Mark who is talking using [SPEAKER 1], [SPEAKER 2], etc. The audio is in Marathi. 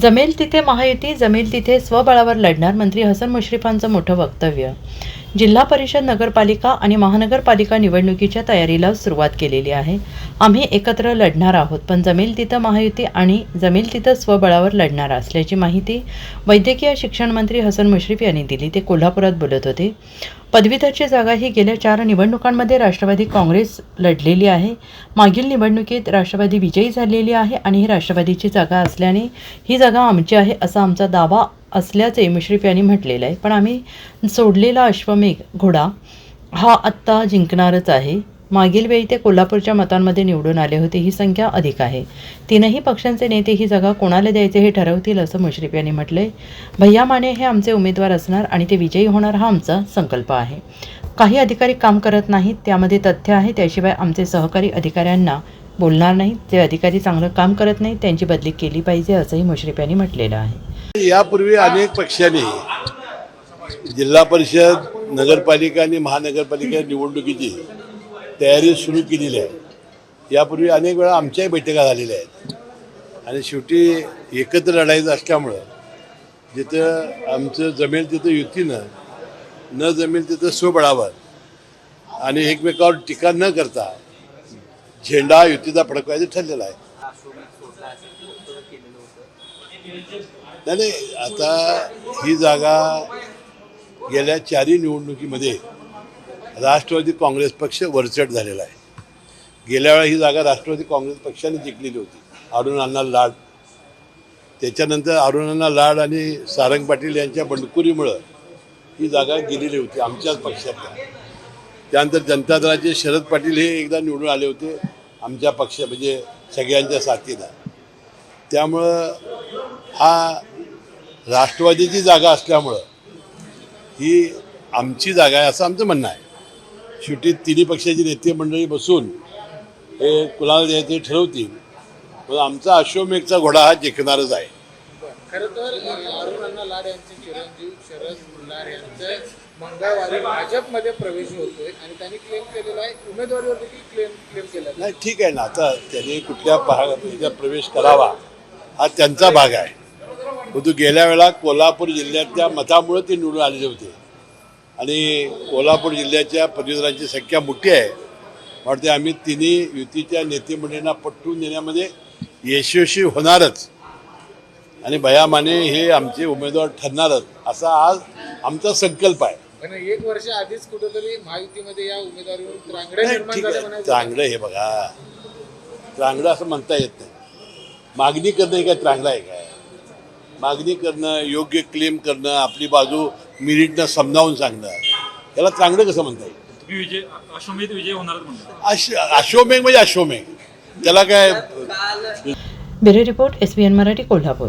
[SPEAKER 1] जमेल तिथे महायुती जमेल तिथे स्वबळावर लढणार मंत्री हसन मुश्रीफांचं मोठं वक्तव्य. जिल्हा परिषद नगरपालिका आणि महानगरपालिका निवडणुकीच्या तयारीला सुरुवात केलेली आहे. आम्ही एकत्र लढणार आहोत पण जमेल तिथं महायुती आणि जमेल तिथं स्वबळावर लढणार असल्याची माहिती वैद्यकीय शिक्षण मंत्री हसन मुश्रीफ यांनी दिली. ते कोल्हापुरात बोलत होते. पदवीधरची जागा ही गेल्या चार निवडणुकांमध्ये राष्ट्रवादी काँग्रेस लढलेली आहे. मागील निवडणुकीत राष्ट्रवादी विजयी झालेली आहे आणि ही राष्ट्रवादीची जागा असल्याने ही जागा आमची आहे असा आमचा दावा असल्याचे मुश्रीफ यांनी म्हटलेलं आहे. पण आम्ही सोडलेला अश्वमेघ घोडा हा आत्ता जिंकणारच आहे. मागील वेळी ते कोल्हापूरच्या मतांमध्ये निवडून आले होते. ही संख्या अधिक आहे. तीनही पक्षांचे नेते ही जागा कोणाला द्यायचे हे ठरवतील असं मुश्रीफ यांनी म्हटलंय. भैया माने हे आमचे उमेदवार असणार आणि ते विजयी होणार हा आमचा संकल्प आहे. काही अधिकारी काम करत नाहीत त्यामध्ये तथ्य आहे. त्याशिवाय आमचे सहकारी अधिकाऱ्यांना बोलणार नाहीत. जे अधिकारी चांगलं काम करत नाहीत त्यांची बदली केली पाहिजे असंही मुश्रीफ यांनी म्हटलेलं आहे.
[SPEAKER 2] यापूर्वी अनेक पक्षांनी जिल्हा परिषद नगरपालिका आणि महानगरपालिका निवडणुकीची तयारी सुरू केलेली आहे. यापूर्वी अनेक वेळा आमच्याही बैठका झालेल्या आहेत. आणि शेवटी एकत्र लढायचं असल्यामुळं जिथं आमचं जमेल तिथं युतीनं न जमेल तिथं स्वबळावर आणि एकमेकावर टीका न करता झेंडा युतीचा फडकवायचं ठरलेला आहे. नाही नाही आता ही जागा गेल्या चारही निवडणुकीमध्ये राष्ट्रवादी काँग्रेस पक्ष वरचट झालेला आहे. गेल्या वेळा ही जागा राष्ट्रवादी काँग्रेस पक्षाने जिंकलेली होती अरुण अण्णा लाड. त्याच्यानंतर अरुण अण्णा लाड आणि सारंग पाटील यांच्या बंडखोरीमुळं ही जागा गेलेली होती आमच्याच पक्षातल्या. त्यानंतर जनता दलाचे शरद पाटील हे एकदा निवडून आले होते आमच्या पक्ष म्हणजे सगळ्यांच्या साथीनं. त्यामुळं हा राष्ट्रवादीची जागा असल्यामुळं ही आमची जागा आहे असं आमचं म्हणणं आहे. शेवटी तिन्ही पक्षाची नेते मंडळी बसून हे कुणाला द्यायचे ठरवतील. पण आमचा अश्वमेघचा घोडा हा जिंकणारच आहे.
[SPEAKER 3] खरं तर अरुण अण्णा लाड यांचे चिरंजीव शरद बुल्लार यांचे मंगळवारी भाजपमध्ये प्रवेश होतोय आणि त्यांनी क्लेम केलेला आहे. उमेदवारीवर देखील क्लेम क्लेम केला आहे.
[SPEAKER 2] नाही ठीक आहे ना. आता त्यांनी कुठल्या भाग ह्याच्यात प्रवेश करावा हा त्यांचा भाग आहे. परंतु गेल्या वेळा कोल्हापूर जिल्ह्यातल्या मतामुळे ते निवडून आलेले होते. आणि कोल्हापूर जिल्ह्याच्या पदवीधरांची संख्या मोठी आहे. वाटते आम्ही तिन्ही युतीच्या नेते मंडळींना पटवून देण्यामध्ये यशस्वी होणारच. आणि भया माने हे आमचे उमेदवार ठरणारच असा आज आमचा संकल्प आहे.
[SPEAKER 3] पण एक वर्ष आधीच कुठेतरी महायुतीमध्ये या उमेदवारीवर त्रांगडे
[SPEAKER 2] चांगलं हे बघा. चांगलं असं म्हणता येत नाही. मागणी करणं हे काय चांगलं आहे काय? मागणी करणं योग्य क्लेम करणं आपली बाजू मिरिटनं समजावून सांगणं याला चांगलं कसं म्हणता येईल?
[SPEAKER 4] तुम्ही विजय अश्वमेध विजय
[SPEAKER 2] अश अश्वमेघ म्हणजे अश्वमेघ त्याला काय
[SPEAKER 1] bureau report S B N Marathi Kolhapur.